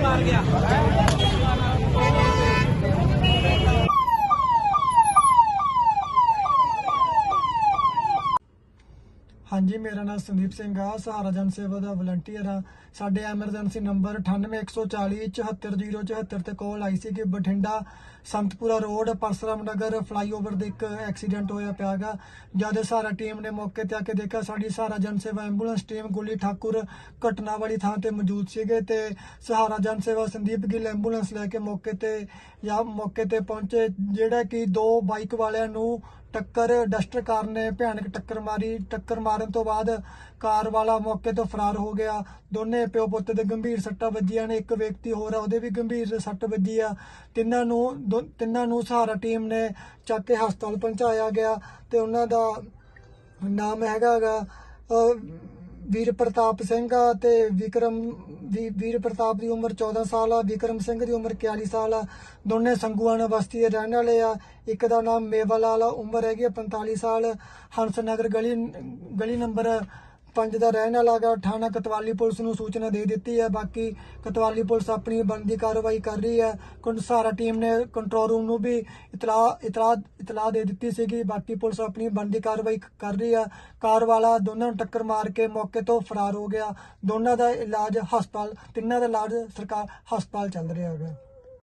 ਮਾਰ ਗਿਆ ਹਾਂਜੀ, ਮੇਰਾ ਨਾਮ ਸੰਦੀਪ ਸਿੰਘ ਆ, ਸਹਾਰਾ ਜਨ ਸੇਵਾ ਦਾ ਵਲੰਟੀਅਰ ਆ। ਸਾਡੇ ਐਮਰਜੈਂਸੀ ਨੰਬਰ 9814 74074 ਤੇ ਕਾਲ ਆਈ ਸੀ ਕਿ ਬਠਿੰਡਾ ਸੰਤਪੁਰਾ ਰੋਡ ਪਰਸਰਾਮ ਨਗਰ ਫਲਾਈਓਵਰ ਦੇ ਇੱਕ ਐਕਸੀਡੈਂਟ ਹੋਇਆ ਪਿਆਗਾ ਜਦ ਸਾਰਾ ਟੀਮ ਨੇ ਮੌਕੇ ਤੇ ਆ ਕੇ ਦੇਖਿਆ, ਸਾਡੀ ਸਹਾਰਾ ਜਨ ਸੇਵਾ ਐਂਬੂਲੈਂਸ ਟੀਮ ਗੁੱਲੀ ਠਾਕੁਰ ਘਟਨਾ ਵਾਲੀ ਥਾਂ ਤੇ ਮੌਜੂਦ ਸੀਗੇ ਤੇ ਸਹਾਰਾ ਜਨ ਸੇਵਾ ਸੰਦੀਪ ਗਿੱਲ ਐਂਬੂਲੈਂਸ ਲੈ ਕੇ ਮੌਕੇ ਤੇ ਜਾਂ ਮੌਕੇ ਤੇ ਪਹੁੰਚੇ, ਜਿਹੜਾ ਕਿ ਦੋ ਬਾਈਕ ਵਾਲਿਆਂ ਨੂੰ ਟੱਕਰ, ਡਸਟਰ ਕਾਰ ਨੇ ਭਿਆਨਕ ਟੱਕਰ ਮਾਰੀ। ਟੱਕਰ ਮਾਰਨ ਤੋਂ ਬਾਅਦ ਕਾਰ ਵਾਲਾ ਮੌਕੇ ਤੋਂ ਫਰਾਰ ਹੋ ਗਿਆ। ਦੋਨੇ ਪਿਓ ਪੁੱਤ ਦੇ ਗੰਭੀਰ ਸੱਟਾਂ ਵੱਜੀਆਂ ਨੇ। ਇੱਕ ਵਿਅਕਤੀ ਹੋਰ ਆ, ਉਹਦੇ ਵੀ ਗੰਭੀਰ ਸੱਟ ਵੱਜੀ ਆ। ਤਿੰਨਾਂ ਨੂੰ ਦੋ- ਤਿੰਨਾਂ ਨੂੰ ਸਹਾਰਾ ਟੀਮ ਨੇ ਚੱਕ ਕੇ ਹਸਪਤਾਲ ਪਹੁੰਚਾਇਆ ਗਿਆ ਤੇ ਉਹਨਾਂ ਦਾ ਨਾਮ ਹੈਗਾਗਾ ਵੀਰ ਪ੍ਰਤਾਪ ਸਿੰਘ ਆ ਤੇ ਵਿਕਰਮ ਵੀਰ ਪ੍ਰਤਾਪ ਦੀ ਉਮਰ 14 ਸਾਲ ਆ, ਵਿਕਰਮ ਸਿੰਘ ਦੀ ਉਮਰ 41 ਸਾਲ ਆ। ਦੋਨੇ ਸੰਗੂਆਣਾ ਬਸਤੀ ਦੇ ਰਹਿਣ ਵਾਲੇ ਆ। ਇੱਕ ਦਾ ਨਾਮ ਮੇਵਾ ਲਾਲ ਆ, ਉਮਰ ਹੈਗੀ ਆ 45 ਸਾਲ। ਹੰਸ ਨਗਰ ਗਲੀ ਗਲੀ ਨੰਬਰ ਪੰਜ ਦਾ ਰਹਿਣ ਵਾਲਾ ਗਾ ਥਾਣਾ ਕਤਵਾਲੀ ਪੁਲਿਸ ਨੂੰ ਸੂਚਨਾ ਦੇ ਦਿੱਤੀ ਹੈ। ਬਾਕੀ ਕਤਵਾਲੀ ਪੁਲਿਸ ਆਪਣੀ ਬਣਦੀ ਕਾਰਵਾਈ ਕਰ ਰਹੀ ਹੈ। ਕੁੰਸਾਰਾ ਟੀਮ ਨੇ ਕੰਟਰੋਲ ਰੂਮ ਨੂੰ ਵੀ ਇਤਲਾਹ ਇਤਲਾਹ ਇਤਲਾਹ ਦੇ ਦਿੱਤੀ ਸੀਗੀ। ਬਾਕੀ ਪੁਲਿਸ ਆਪਣੀ ਬਣਦੀ ਕਾਰਵਾਈ ਕਰ ਰਹੀ ਹੈ। ਕਾਰ ਵਾਲਾ ਦੋਨਾਂ ਨੂੰ ਟੱਕਰ ਮਾਰ ਕੇ ਮੌਕੇ ਤੋਂ ਫਰਾਰ ਹੋ ਗਿਆ। ਦੋਨਾਂ ਦਾ ਇਲਾਜ ਹਸਪਤਾਲ, ਤਿੰਨਾਂ ਦਾ ਇਲਾਜ ਸਰਕਾਰ ਹਸਪਤਾਲ ਚੱਲ ਰਿਹਾ ਹੈਗਾ।